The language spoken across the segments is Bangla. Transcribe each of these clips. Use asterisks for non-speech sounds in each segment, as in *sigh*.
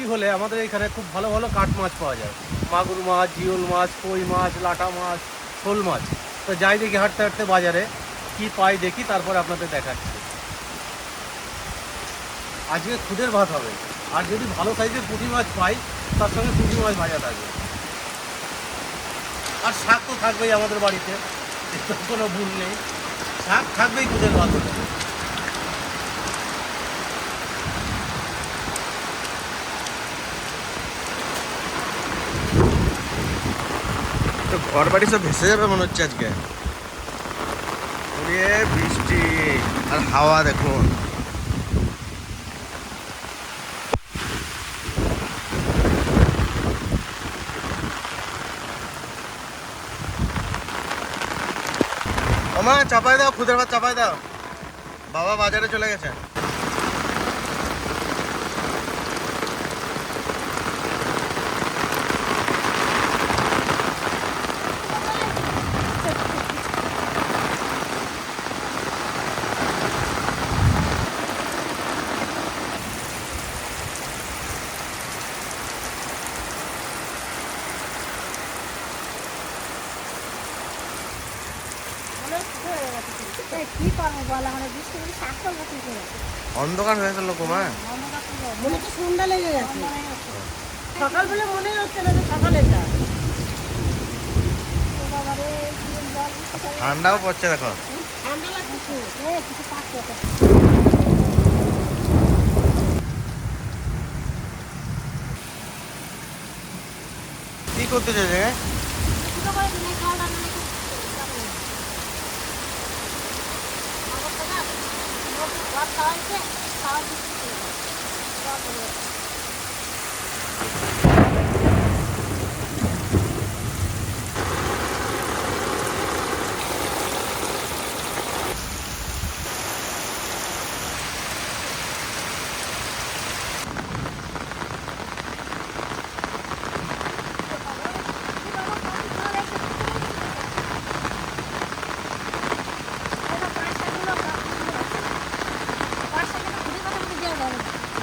বৃষ্টি হলে আমাদের এখানে খুব ভালো ভালো কাঠ মাছ পাওয়া যায়। মাগুর মাছ, জিওল মাছ, কই মাছ, লাটা মাছ, শোল মাছ। তো যাই দেখি হাঁটতে হাঁটতে বাজারে কি পাই দেখি, তারপর আপনাদের দেখাচ্ছি। আজকে খুদের ভাত হবে। আর যদি ভালো সাইজের পুঁটি মাছ পাই, তার সঙ্গে পুঁটি মাছ ভাজা থাকবে। আর শাক তো থাকবেই আমাদের বাড়িতে কোনো ভুল নেই। শাক থাকবেই খুদের ভাত হলে। ঘর বাড়ি সব ভেসে যাবে মনে হচ্ছে আজকে। বৃষ্টি, আর হাওয়া দেখুন। আমা চাপাই দাও, খুদের ভাত চাপাই দাও। বাবা বাজারে চলে গেছে কি করব বল আমরা বৃষ্টি করে শাক করব কি করে অন্ধকার হয়ে গেল কুমা মনে তো সন্ধ্যা লেগে গেছে সকালবেলা মনে হচ্ছে না যে সকালেটা ঠান্ডাও পড়ছে দেখো। ঠান্ডা লাগছে। কিছু পাচ্ছে কি করতে চাইছে দুটো করে দিনে খাওয়া দাওয়া না করে যাব। আমার তো না, লোক ভাত খাওয়াইছে, খাওয়া দিচ্ছি তো। খাওয়া করে।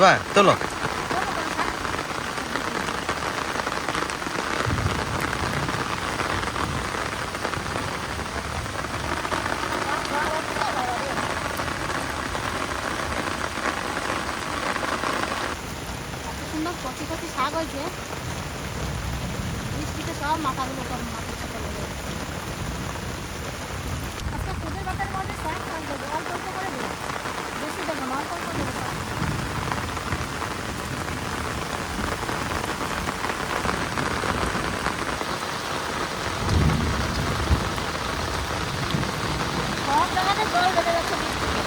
দেবা চলো সুন্দর কচি কচি শাক হয়েছে বৃষ্টিতে সব মাথাগুলো সব মাথার সাথে লেগে গেছে। আজকে খুদের ভাতের মধ্যে শাক থাকবে অল্প অল্প করে দেবো বেশি দেবো না অল্প অল্প দেবো শাক। সব দল বেঁধে যাচ্ছে বৃষ্টিতে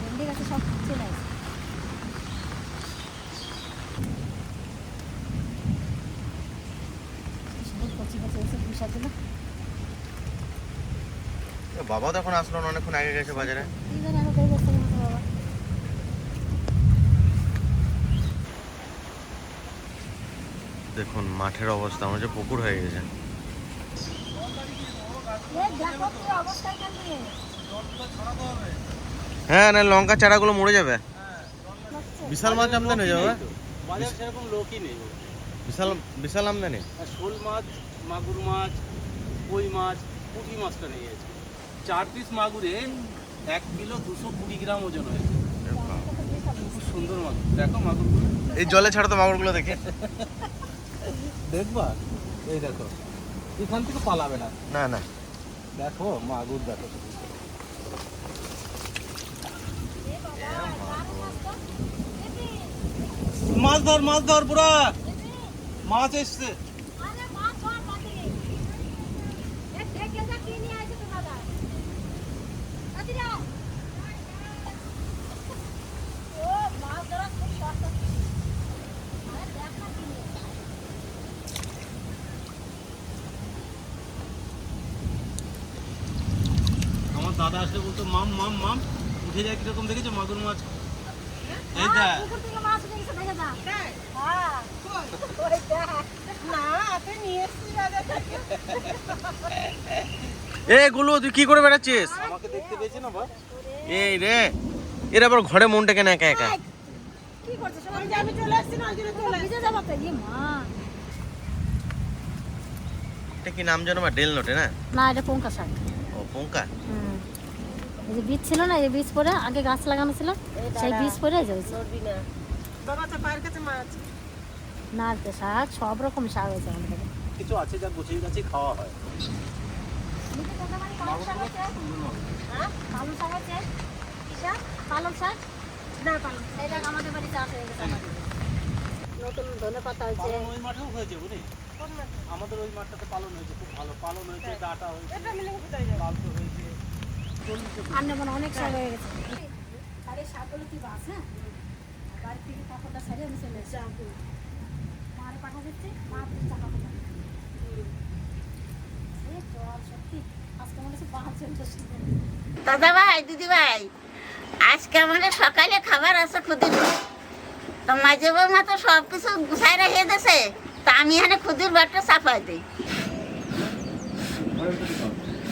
ভেন্ডি গাছে সব চলে আসে সুন্দর কচি কচি এসে পুষা দিল বাবা তো এখন আসলো না অনেকক্ষণ আগে গেছে বাজারে। দেখুন, মাঠের অবস্থা, আমার হচ্ছে পুকুর হয়ে গেছে। হ্যাঁ না লঙ্কা চারাগুলো মরে যাবে। বিশাল মাছ আমদানি হয়ে যাবে। সেরকম লোকই নেই বিশাল বিশাল আমদানি। শোল মাছ, মাগুর মাছ, কই মাছ, পুঁটি মাছটা নিয়ে চার পিস মাগুরে এক কিলো দুশো কুড়ি গ্রাম ওজন হয়েছে। খুব সুন্দর মাছ দেখো মাগুরগুলো এই জলে ছাড়া তো মাগুরগুলো দেখে। দেখবা? এই দেখো। এখান থেকে পালাবে না। না না। দেখো মাগুর দেখো মাছ ধর মাছ ধর পুরা। মাছ এসছে আরে মাছ ধর বাকি। এ দেখে যা কি নিয়ে আসে তো দাদা দাদা আসলে বলতো মাম মাম মাম যায় কীরকম দেখেছ? মাগুর মাছ? এই হ্যাঁ। হ্যাঁ। এ গুলো তুই কি করে বেড়াচ্ছিস? আমাকে দেখতে না বা এই রে এরা আবার ঘরে মন ডেকে না একা একা। কি করছিস? ওই যে চলে আসছি না, ওই চলে আসছি। ভিজে তো, এ মা। এটা কি নাম জানো বা ডেল নোটে না? না এটা পঙ্কা শাক। ও পঙ্কা? হুম। এই যে বীজ ছিল না এই বীজ পরে আগে গাছ লাগানো ছিল সেই বীজ পরে এই যে হয়েছে। নারকেল শাক সব রকম শাক হয়েছে আমাদের। কিছু আছে যা গুছিয়ে গাছে খাওয়া হয়। হ্যাঁ? পালং শাক আছে। পালং শাক? না পালং আমাদের বাড়ি চাষ হয়ে গেছে। নতুন ধনে পাতা হয়েছে। পালন ওই মাঠেও হয়েছে বুঝলি? আমাদের ওই মাঠটাতে পালন হয়েছে খুব ভালো। পালন হয়েছে ডাটা হয়েছে লালচে হয়েছে। আর অনেক হয়ে গেছে। কি বাস হ্যাঁ? বাড়ি থেকে কাপড়টা আমি চলে এসেছি মারে পাঠা মা মনে দাদা ভাই দিদি ভাই আজকে আমাদের সকালে খাবার আছে খুদির তো মাঝে মা তো সব কিছু গুছাই রেখে দিয়েছে তা আমি এখানে খুদির বাটটা চাপাই দিই।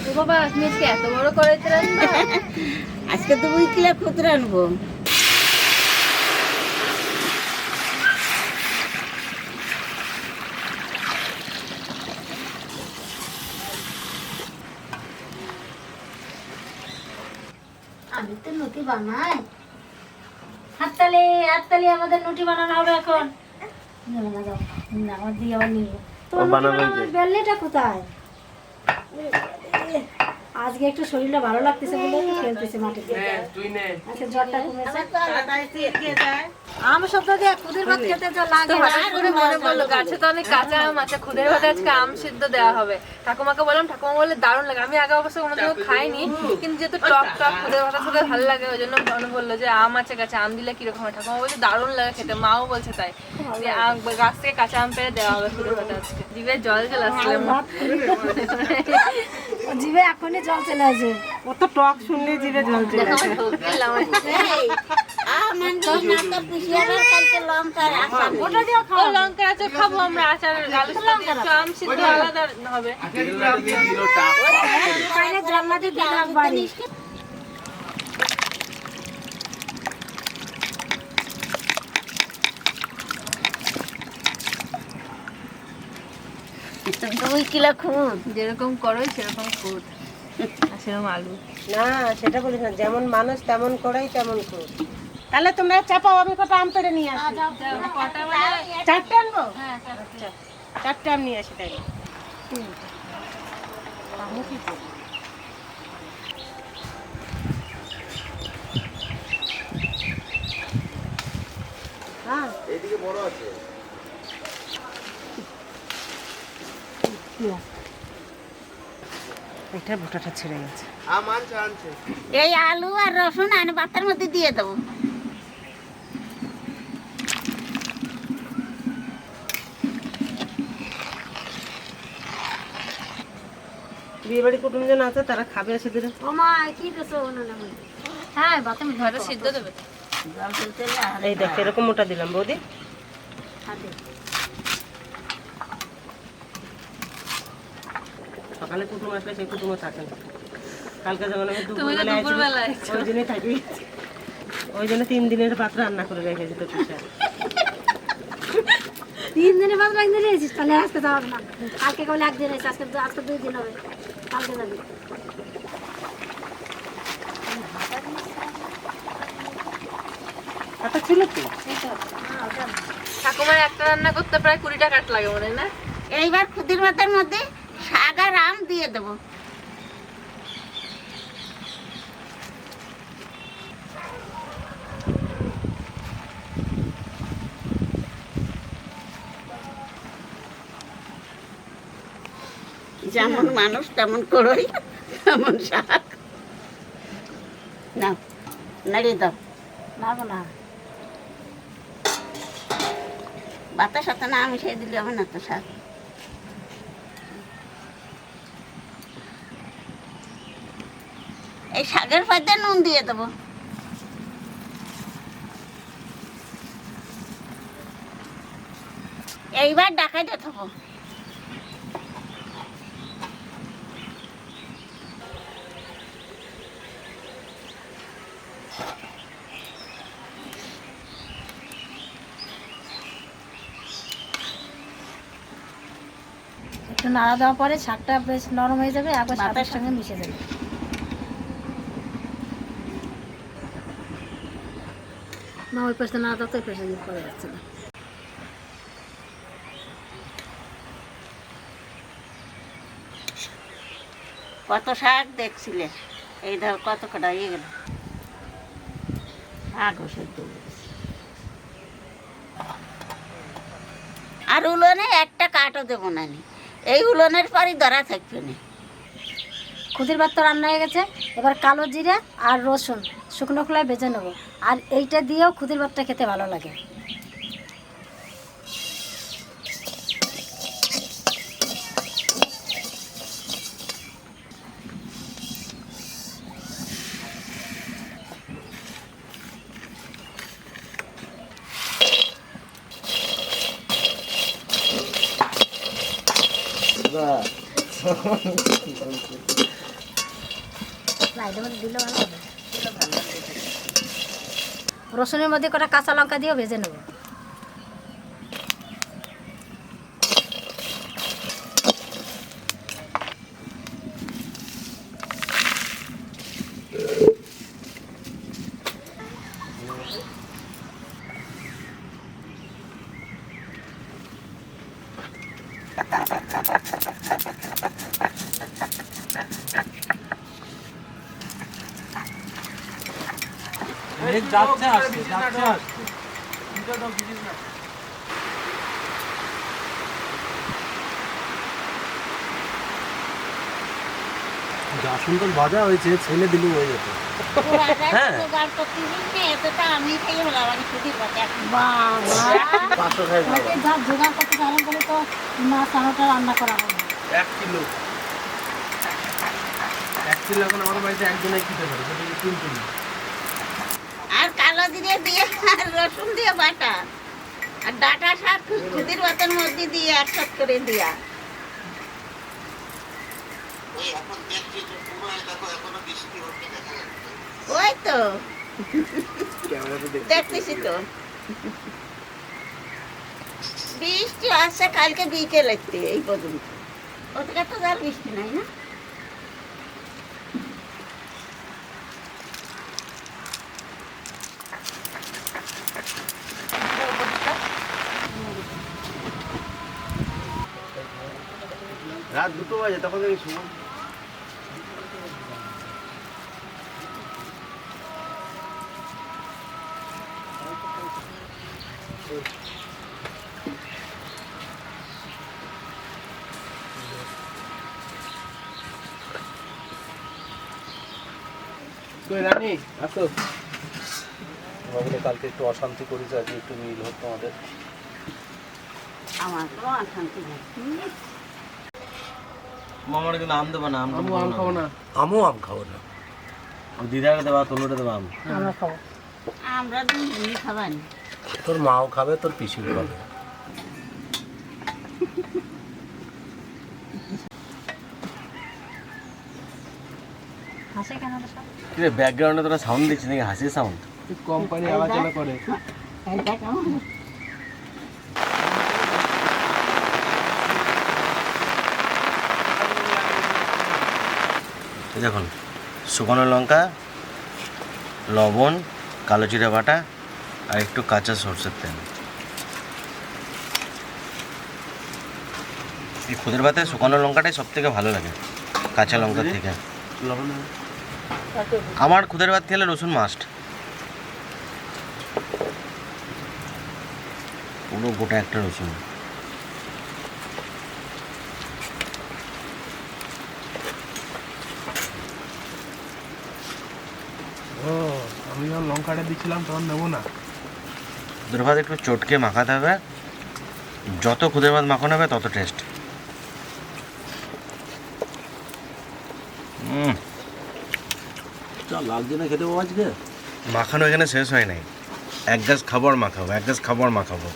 ও বাবা তুমি আজকে এত বড় রান্না? *laughs* আজকে তো দুই কিলো খুদ রানবো। আমি তো নটি বানাই। হাততালি হাততালি আমাদের নটি বানানো হবে এখন। আমার দিয়ে আবার নিয়ে। তোমার। বেলনিটা কোথায়? আজকে একটু শরীরটা ভালো লাগতেছে বলে একটু খেলতেছে মাটিতে আচ্ছা জ্বরটা কমেছে। আম সব দিয়ে খুদের ভাত খেতে যা লাগে। করে মনে পড়ল গাছে তো অনেক কাঁচা আম আছে খুদের ভাতে আজকে আম সিদ্ধ দেওয়া হবে। ঠাকুমাকে বললাম ঠাকুমা বলে দারুণ লাগে। আমি আগে অবশ্য কোনো কোনোদিনও খাইনি কিন্তু যেহেতু টক টক খুদের ভাতের সাথে ভালো লাগে ওই জন্য মনে বলল যে আম আছে গাছে আম দিলে কীরকম হয়? ঠাকুমা বলছে দারুণ লাগে খেতে। মাও বলছে তাই। যে আম গাছ থেকে কাঁচা আম পেরে দেওয়া হবে খুদের ভাতে আজকে। জিভে জল চলে আসলে ভাত জিভে এখনই জল চলে আসে। এই, আমার লঙ্কা পিছিয়ে আবার কালকে লঙ্কার আচার নেই। ও খাব আমরা আচার। সাথে একটু আম সিদ্ধ আলাদা হবে বাইরে জানলাতে দিলাম বাড়ি দুই কিলো খুদ যেরকম করো সেরকম আর সেরকম আলু। না সেটা বলিস না যেমন মানুষ তেমন করাই তেমন কর তাহলে তোমরা চাপাও আমি কটা আম পেড়ে নিয়ে আসি। মানে? চারটে আনব? আচ্ছা চারটে আম নিয়ে আসি তাই হ্যাঁ। এইদিকে বড় আছে। এটার ভুটাটা ছেড়ে গেছে। এই আলু আর রসুন আমি ভাতের মধ্যে দিয়ে দেবো। বিয়ে বাড়ি কুটুমজন আছে তারা খাবে সেদিন। ও মা কি দেছো না হ্যাঁ বাতাম ঘরে সিদ্ধ দেবে। এই দেখ এরকম মোটা দিলাম বৌদি। সকালে কুটুম আসলে সেই কুটুমও থাকে। না কালকে যখন আমি ওই জন্যই থাকি। ওই জন্য তিন দিনের পাত্র রান্না করে রেখেছি তো পিসা তিন দিনে বাদ একদিন রেছিস তাহলে আজকে যাওয়া না। কালকে কেবল একদিন এসে আজকে আজকে দুই দিন হবে। কালকে যাবি। ছিল তো ঠাকুমার একটা রান্না করতে প্রায় কুড়ি টাকা লাগে মনে না? এইবার খুদির ভাতের মধ্যে আর আম দিয়ে দেবো। যেমন মানুষ তেমন করই তেমন শাক। না নাড়িয়ে দাও। নাবো না। বাতার সাথে না মিশিয়ে দিলে হবে না তো শাক। এই শাকের পাতে নুন দিয়ে দেবো। এইবার ডাকাইতে থাকো একটু নাড়া দেওয়ার পরে শাকটা বেশ নরম হয়ে যাবে একবার শাকের সঙ্গে মিশে যাবে। না ওই পাশে না দাও তো ওই পাশে পড়ে যাচ্ছে না কত শাক দেখছিলে এই ধর কত কটা ইয়ে গেল শাক। আর উলনে একটা কাঠও দেবো নি। এই উলনের পরই ধরা থাকবে না খুদির ভাত তো রান্না হয়ে গেছে। এবার কালো জিরা আর রসুন শুকনো খোলায় ভেজে নেব। আর এইটা দিয়েও খুদির ভাতটা খেতে ভালো লাগে। না রসুনের মধ্যে কটা কাঁচা লঙ্কা দিয়েও ভেজে নেব। যাচ্ছে আসছে যাচ্ছে আসছে। যা সুন্দর ভাজা হয়েছে ছেলে দিলে হয়ে যেত হ্যাঁ। এক কিলো। এক কিলো এখন আমার বাড়িতে একজনে খেতে পারে সেটা তিন কিলো কালো জিরে দিয়ে আর রসুন দিয়ে বাটা। আর ডাটা শাক খুদির ভাতের মধ্যে দিয়ে একসাথে করে দিয়া। ওই তো। দেখতেছি তো। বৃষ্টি আসছে কালকে বিকেল বিকেলে এই পর্যন্ত। ওদিকে তো আর বৃষ্টি নাই না? বাজে তখন আমি শুভ আসো। কালকে একটু অশান্তি করেছে আজকে একটু মিল হোক তোমাদের। আমার কোনো অশান্তি নেই। মামার কিন্তু আম দেবো না আম আমু আম খাব না? আমও আম খাব না। দিদাকে দেবা তনুটা দেবা আম। আমরা খাব। আমরা দুই খাবানি। তোর মাও খাবে তোর পিসিও খাবে। হাসে কেন ব্যাকগ্রাউন্ডে তোরা সাউন্ড দিচ্ছিস নাকি? হাসির সাউন্ড কোম্পানি আলোচনা করে এইটা কেমন এই দেখুন, শুকনো লঙ্কা, লবণ, কালো জিরা বাটা আর একটু কাঁচা সরষের তেল। এই খুদের ভাতে শুকনো লঙ্কাটাই সব থেকে ভালো লাগে, কাঁচা লঙ্কার থেকে। আমার খুদের ভাত খেলে রসুন মাস্ট পুরো গোটা একটা রসুন ও আমি যখন লঙ্কাটা দিচ্ছিলাম তখন নেব না। খুদের ভাত একটু চটকে মাখাতে হবে। যত খুদের ভাত মাখানো হবে তত টেস্ট লাগছে না খেতে আজকে? মাখানো এখানে শেষ হয় নাই। এক গাছ খাবার মাখাবো এক গাছ খাবার মাখাবো।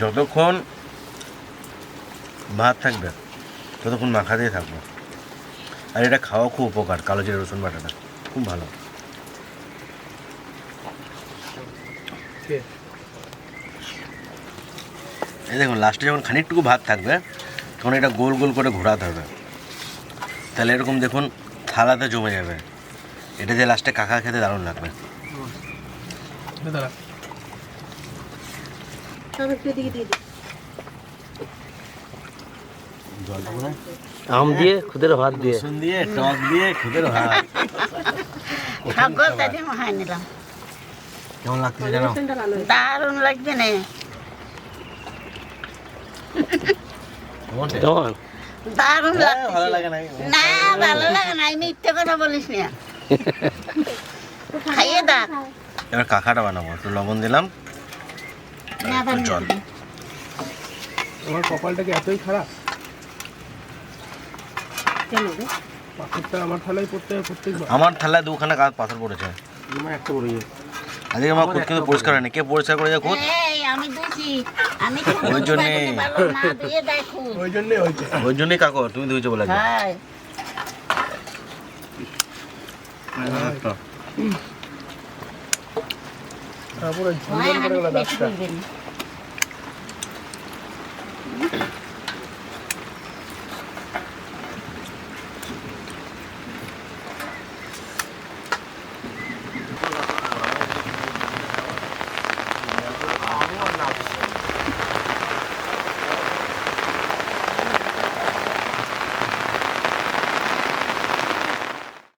যতক্ষণ ভাত থাকবে ততক্ষণ মাখা দিয়ে থাকব। আর এটা খাওয়া খুব উপকার কালো জিরে রসুন বাটাটা খুব ভালো। এই দেখুন লাস্টে যখন খানিকটুকু ভাত থাকবে তখন এটা গোল গোল করে ঘোরাতে হবে। তাহলে এরকম দেখুন থালাতে জমে যাবে। এটা দিয়ে লাস্টে কাকা খেতে দারুণ লাগবে একটু এদিকে দিয়ে দিই আম দিয়ে খুদের ভাত দিয়ে। রসুন দিয়ে টক দিয়ে খুদের ভাত। সকল কাজে মহাই নিলাম। কেমন লাগতেছে জানো। দারুণ লাগছে না। কেমন দারুণ হ্যাঁ, ভালো লাগে না না ভালো লাগে না আমি মিথ্যে কথা বলিস না। খাইয়ে দা এবার কাকাটা বানাবো। একটু লবণ দিলাম। জল। আমার কপালটা কি এতই খারাপ? আমার থালায় দুখানা কাজ পাথর পড়েছে। আজকে আমার পরিষ্কার কে পরিষ্কার করে তুমি বলে তারপরে